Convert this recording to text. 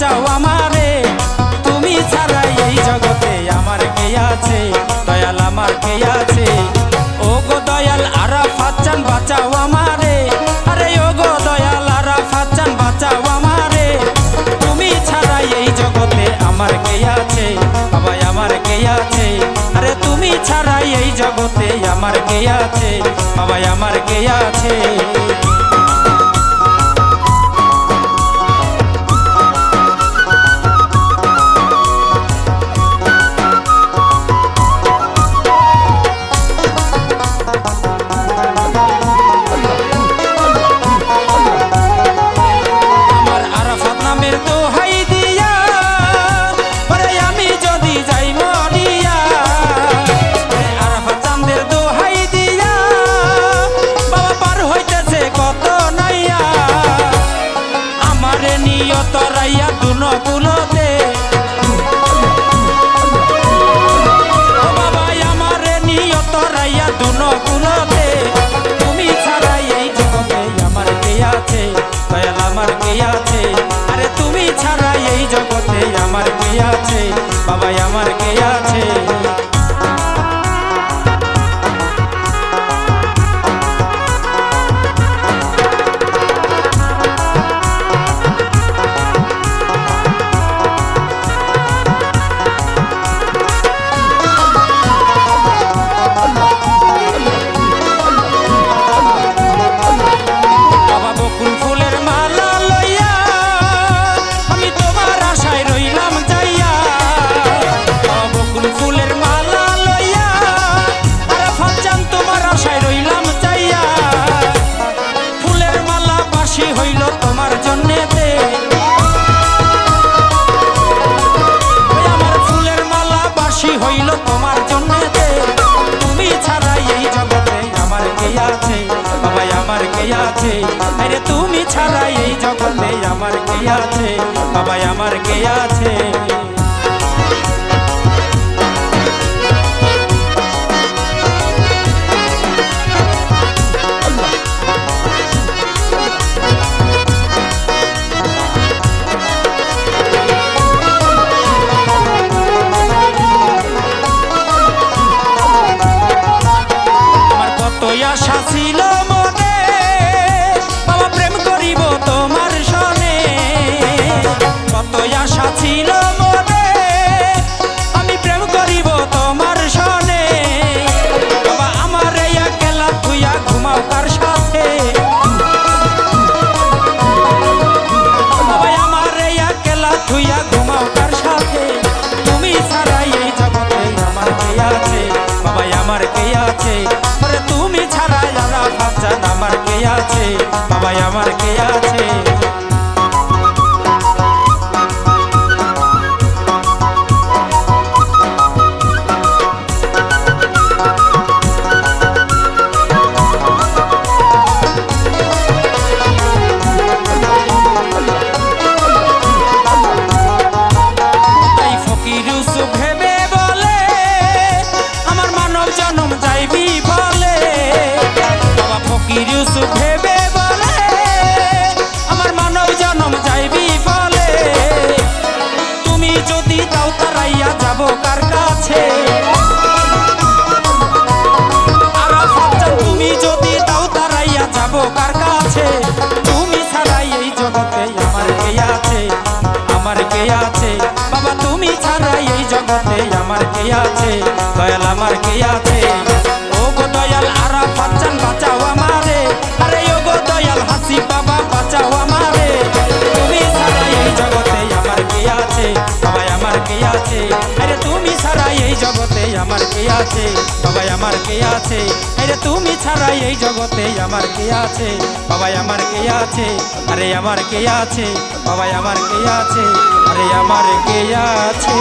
বাঁচাও আমারে, তুমি ছাড়া এই জগতে আমার কে আছে? দয়াল আমার কে আছে? ও গো দয়াল আরা ফাচ্চান বাঁচাও আমারে। আরে ও গো দয়াল আরা ফাচ্চান বাঁচাও আমারে। তুমি ছাড়া এই জগতে আমার কে আছে? বাবা আমার কে আছে? আরে তুমি ছাড়া এই জগতে আমার কে আছে? বাবা আমার কে আছে? জগতে আমার কে আছে? বাবাই আমার কে আছে? তোমার জন্যেতে তুমি ছাড়া এই জগতে আমার কে আছে? বাবা আমার কে আছে? আরে তুমি ছাড়া এই জগতে আমার কে আছে? বাবা আমার কে আছে? আশা ছিল মনে। আমি প্রেম করিব তোমার সনে। বাবা, আমার তুইয়া কার সাথে। বাবা, আমার তুইয়া কার সাথে। তুমি ছাড়াই এই জগতে আমার কে আছে? বাবা, আমার কে আছে? তুমি ছাড়া যারা ভাবছেন আমার কে আছে? বাবা, আমার কে আছে আমার কে আছে দয়াল আমার কে আছে ও গো দয়াল আরাফাত জান বাঁচাও আমারে আরে ও গো দয়াল হাসি বাবা বাঁচাও আমারে তুমি ছাড়াই এই জগতে আমার কে আছে বাবা আমার কে আছে আরে তুমি ছাড়াই এই জগতে আমার কে আছে বাবা আমার কে আছে আরে তুমি ছাড়াই এই জগতে আমার কে আছে বাবা আমার কে আছে আরে আমার কে আছে বাবা আমার কে আছে আরে আমার কে আছে